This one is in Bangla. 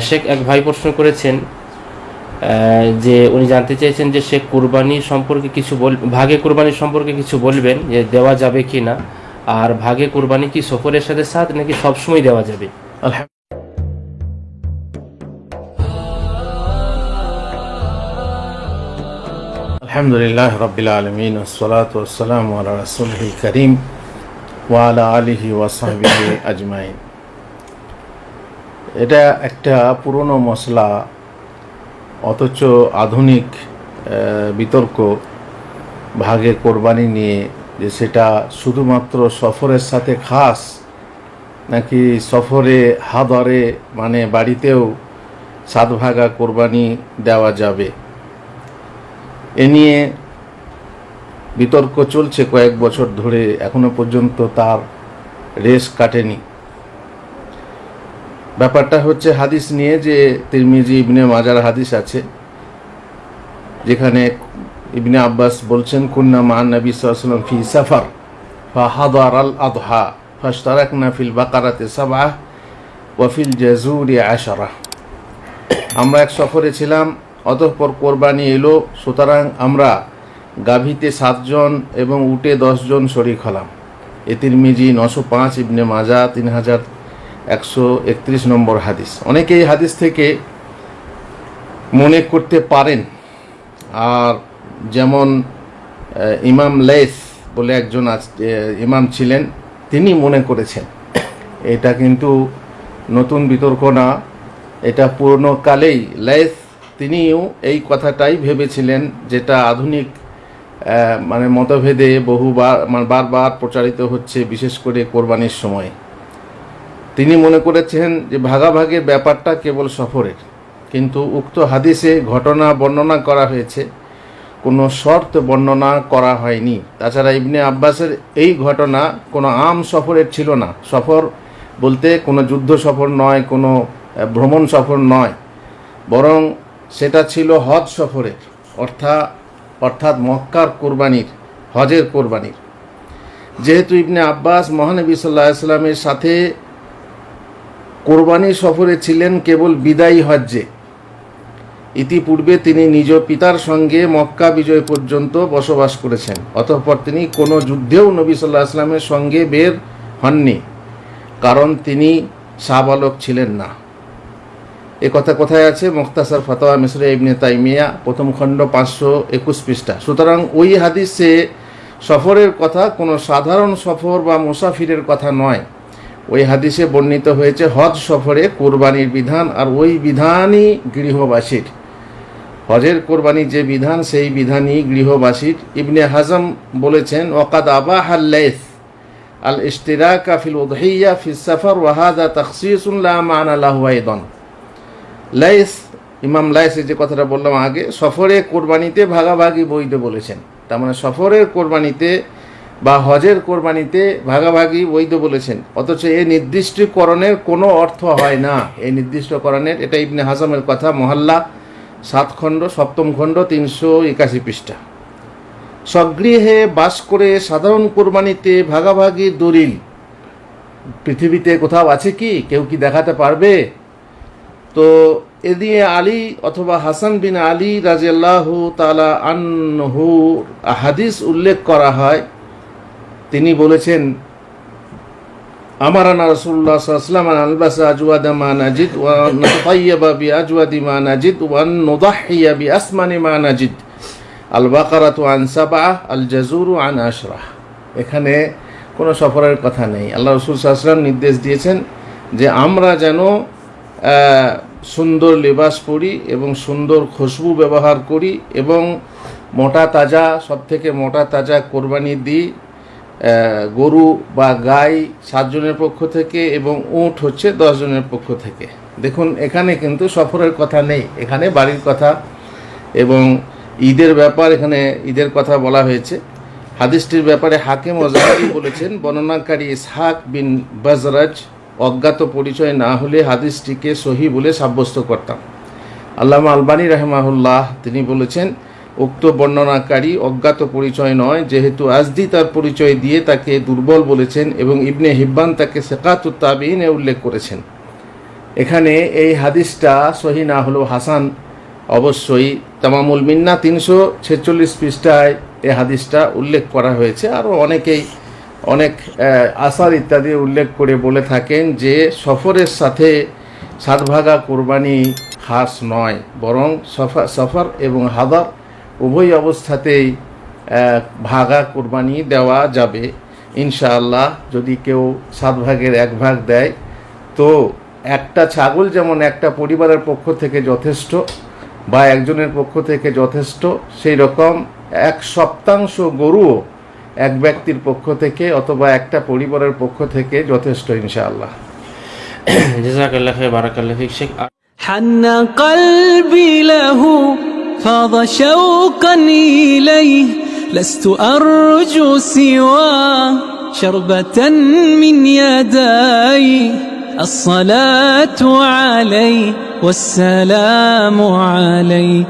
শেখ এক ভাই প্রশ্ন করেছেন যে উনি জানতে চেয়েছেন যে শেখ কুরবানি সম্পর্কে কিছু বল, ভাগে কুরবানি সম্পর্কে কিছু বলবেন যে দেওয়া যাবে কি না, আর ভাগে কুরবানি কি সফরের সাথে সাথ নাকি সবসময় দেওয়া যাবে? আলহামদুলিল্লাহ রবিল আলমিন ওসলাতাম করিম ওয়ালা আলহি ওয়াসাহি এটা একটা পুরনো মশলা, অথচ আধুনিক বিতর্ক ভাগে কোরবানি নিয়ে যে সেটা শুধুমাত্র সফরের সাথে খাস, নাকি সফরে হাদরে মানে বাড়িতেও সাত ভাগা কোরবানি দেওয়া যাবে? এ নিয়ে বিতর্ক চলছে কয়েক বছর ধরে, এখনও পর্যন্ত তার রেস কাটেনি। ব্যাপারটা হচ্ছে হাদিস নিয়ে যে তিরমিজি ইবনে মাজার হাদিস আছে, যেখানে ইবনে আব্বাস বলছেন, কুন্না মান নবী সাল্লাম ফি সাফার ফাহাদার আল আদহা, ফাশতারাকনা ফিল বাকারাতে সাবাহ ওয়াফিল জাজুরি আশারা। আমরা এক সফরে ছিলাম, অতঃপর কোরবানি এলো, সুতরাং আমরা গাভীতে সাতজন এবং উটে দশজন শরিক হলাম। এতির মিজি নশো পাঁচ ইবনে মাজা তিন হাজার একশো একত্রিশ নম্বর হাদিস। অনেকে এই হাদিস থেকে মনে করতে পারেন। আর যেমন ইমাম লেস বলে একজন ইমাম ছিলেন, তিনি মনে করেছেন, এটা কিন্তু নতুন বিতর্ক না, এটা পুরনো কালেই। লেস তিনিও এই কথাটাই ভেবেছিলেন, যেটা আধুনিক মানে মতভেদে বহুবার মানে বারবার প্রচারিত হচ্ছে, বিশেষ করে কোরবানির সময়। তিনি মনে করেছেন যে ভাগাভাগের ব্যাপারটা কেবল সফরের। কিন্তু উক্ত হাদিসে ঘটনা বর্ণনা করা হয়েছে। কোনো শর্ত বর্ণনা করা হয়নি। তাছাড়া ইবনে আব্বাসের এই ঘটনা কোনো আম সফরের ছিল না। সফর বলতে কোনো যুদ্ধ সফর নয়, কোনো ভ্রমণ সফর নয়। বরং সেটা ছিল হজ সফরের অর্থাৎ অর্থাৎ মক্কার কোরবানির, হজের কোরবানির। যেহেতু ইবনে আব্বাস মহানবী সাল্লাহ সাল্লামের সাথে কোরবানি সফরে ছিলেন কেবল বিদায়ী হজ্জে। ইতিপূর্বে তিনি নিজ পিতার সঙ্গে মক্কা বিজয় পর্যন্ত বসবাস করেছেন। অতঃপর তিনি কোনো যুদ্ধেও নবী সাল্লাহ আসলামের সঙ্গে বের হননি, কারণ তিনি সাবালক ছিলেন না। এ কথা কোথায় আছে? মুখতাসার ফতোয়া মিসরে ইবনে তাইমিয়া, প্রথম খণ্ড পাঁচশো একুশ পৃষ্ঠা। সুতরাং ওই হাদিসে সফরের কথা কোনো সাধারণ সফর বা মুসাফিরের কথা নয়। ওই হাদিসে বর্ণিত হয়েছে, হজ সফরে কোরবানির বিধান আর ওই বিধানই গৃহবাসীর। হজের কোরবানির যে বিধান, সেই বিধানই গৃহবাসীর। ইবনে হাজম বলেছেন ওকাদ আবা হাল্লাইস আল ইস্তিরাকা ফিল উদহিয়া ফিস সাফার ওয়াহাদা তখসিসুল্লাহ মানা লাহু আইদন। লাইস ইমাম লাইসের যে কথাটা বললাম আগে, সফরে কোরবানিতে ভাগাভাগি বৈধ বলেছেন। তার মানে সফরের কোরবানিতে বা হজের কোরবানিতে ভাগাভাগি বৈধ বলেছেন। অথচ এই নির্দিষ্টকরণের কোনো অর্থ হয় না। এই নির্দিষ্টকরণের, এটা ইবনে হাজামের কথা, মহল্লা, সাত খণ্ড, সপ্তম খণ্ড, তিনশো একাশি পৃষ্ঠা। স্বগৃহে বাস করে সাধারণ কোরবানিতে ভাগাভাগি দলিল। পৃথিবীতে কোথাও আছে কি? কেউ কি দেখাতে পারবে? তো এ দিয়ে আলী অথবা হাসান বিন আলী রাজিয়াল্লাহ তালা আনহু হাদিস উল্লেখ করা হয় তিনি বলেছেন, আমারানা রসুল্লাহ সাল্লাম আলবাসা আজওয়াদা মা আল বাকারাতু আন সাবা আল জাজুরু আন আশরাহ। এখানে কোনো সফরের কথা নেই। আল্লাহ রসুল সাল্লাম নির্দেশ দিয়েছেন যে, আমরা যেন সুন্দর লেবাস পরি এবং সুন্দর খুশবু ব্যবহার করি এবং মোটা তাজা সব থেকে মোটা তাজা কোরবানি দিই গরু বা গাই সাতজনের পক্ষ থেকে এবং উট হচ্ছে দশজনের পক্ষ থেকে। দেখুন, এখানে কিন্তু সফরের কথা নেই। এখানে বাড়ির কথা এবং ঈদের ব্যাপার এখানে ঈদের কথা বলা হয়েছে। হাদিসটির ব্যাপারে হাকিম ওজাহারি বলেছেন, বর্ণনাকারী ইসহাক বিন বাজরাজ, অজ্ঞাত পরিচয় না হলে হাদিসটিকে সহি বলে সাব্যস্ত করতাম। আল্লামা আলবানী রহমাহুল্লাহ তিনি বলেছেন উক্ত বর্ণনাকারী অজ্ঞাত পরিচয় নয়, যেহেতু আজদি তার পরিচয় দিয়ে তাকে দুর্বল বলেছেন এবং ইবনে হিব্বান তাকে সেকাতুত তাবিনে উল্লেখ করেছেন। এখানে এই হাদিসটা সহি না হলেও হাসান অবশ্যই তামামুল মিন্না তিনশো ছেচল্লিশ পৃষ্ঠায় এই হাদিসটা উল্লেখ করা হয়েছে। আরও অনেকেই অনেক আসার ইত্যাদি উল্লেখ করে বলে থাকেন যে সফরের সাথে সাতভাগা কোরবানি খাস নয়, বরং সফা, সফর এবং হাদার উভয় অবস্থাতেই ভাগা কোরবানি দেওয়া যাবে ইনশাআল্লাহ যদি কেউ সাত ভাগের এক ভাগ দেয়। তো একটা ছাগল যেমন একটা পরিবারের পক্ষ থেকে যথেষ্ট বা একজনের পক্ষ থেকে যথেষ্ট সেই রকম এক সপ্তাংশ গরুও এক ব্যক্তির পক্ষ থেকে অথবা একটা পরিবারের পক্ষ থেকে যথেষ্ট ইনশাআল্লাহ। জাজাকাল্লাহ শেখ হান্না কলবি লাহু فاض شوقا إليه لست أرجو سوى شربة من يدي الصلاة عليه والسلام عليه.